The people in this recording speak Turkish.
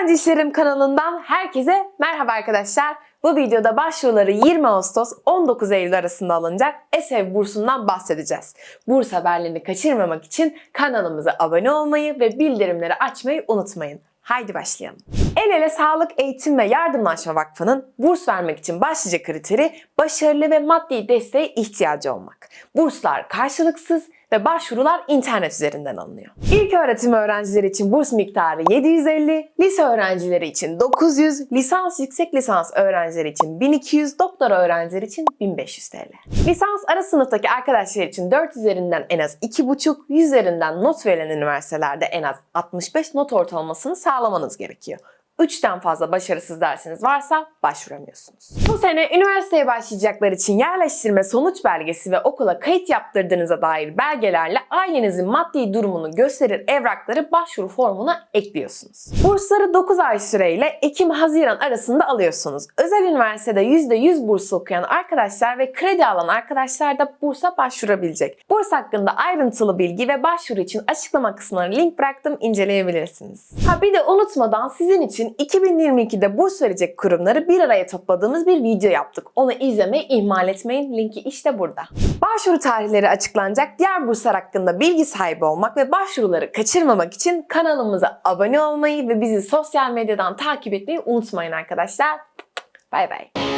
Öğrenci İşlerim kanalından herkese merhaba arkadaşlar. Bu videoda başvuruları 20 Ağustos 19 Eylül arasında alınacak ESEV bursundan bahsedeceğiz. Burs haberlerini kaçırmamak için kanalımıza abone olmayı ve bildirimleri açmayı unutmayın. Haydi başlayalım. El ele Sağlık Eğitim ve Yardımlaşma Vakfı'nın burs vermek için başlıca kriteri başarılı ve maddi desteğe ihtiyacı olmak. Burslar karşılıksız ve başvurular internet üzerinden alınıyor. İlk öğretim öğrencileri için burs miktarı 750, lise öğrencileri için 900, lisans yüksek lisans öğrencileri için 1200, doktora öğrencileri için 1500 TL. Lisans ara sınıftaki arkadaşlar için 4 üzerinden en az 2,5, 100 üzerinden not verilen üniversitelerde en az 65 not ortalamasını sağlamanız gerekiyor. 3'ten fazla başarısız dersiniz varsa başvuramıyorsunuz. Bu sene üniversiteye başlayacaklar için yerleştirme sonuç belgesi ve okula kayıt yaptırdığınıza dair belgelerle ailenizin maddi durumunu gösterir evrakları başvuru formuna ekliyorsunuz. Bursları 9 ay süreyle Ekim-Haziran arasında alıyorsunuz. Özel üniversitede %100 burs okuyan arkadaşlar ve kredi alan arkadaşlar da bursa başvurabilecek. Burs hakkında ayrıntılı bilgi ve başvuru için açıklama kısmına link bıraktım inceleyebilirsiniz. Ha bir de unutmadan sizin için 2022'de burs verecek kurumları bir araya topladığımız bir video yaptık. Onu izlemeyi ihmal etmeyin. Linki işte burada. Başvuru tarihleri açıklanacak diğer burslar hakkında bilgi sahibi olmak ve başvuruları kaçırmamak için kanalımıza abone olmayı ve bizi sosyal medyadan takip etmeyi unutmayın arkadaşlar. Bay bay.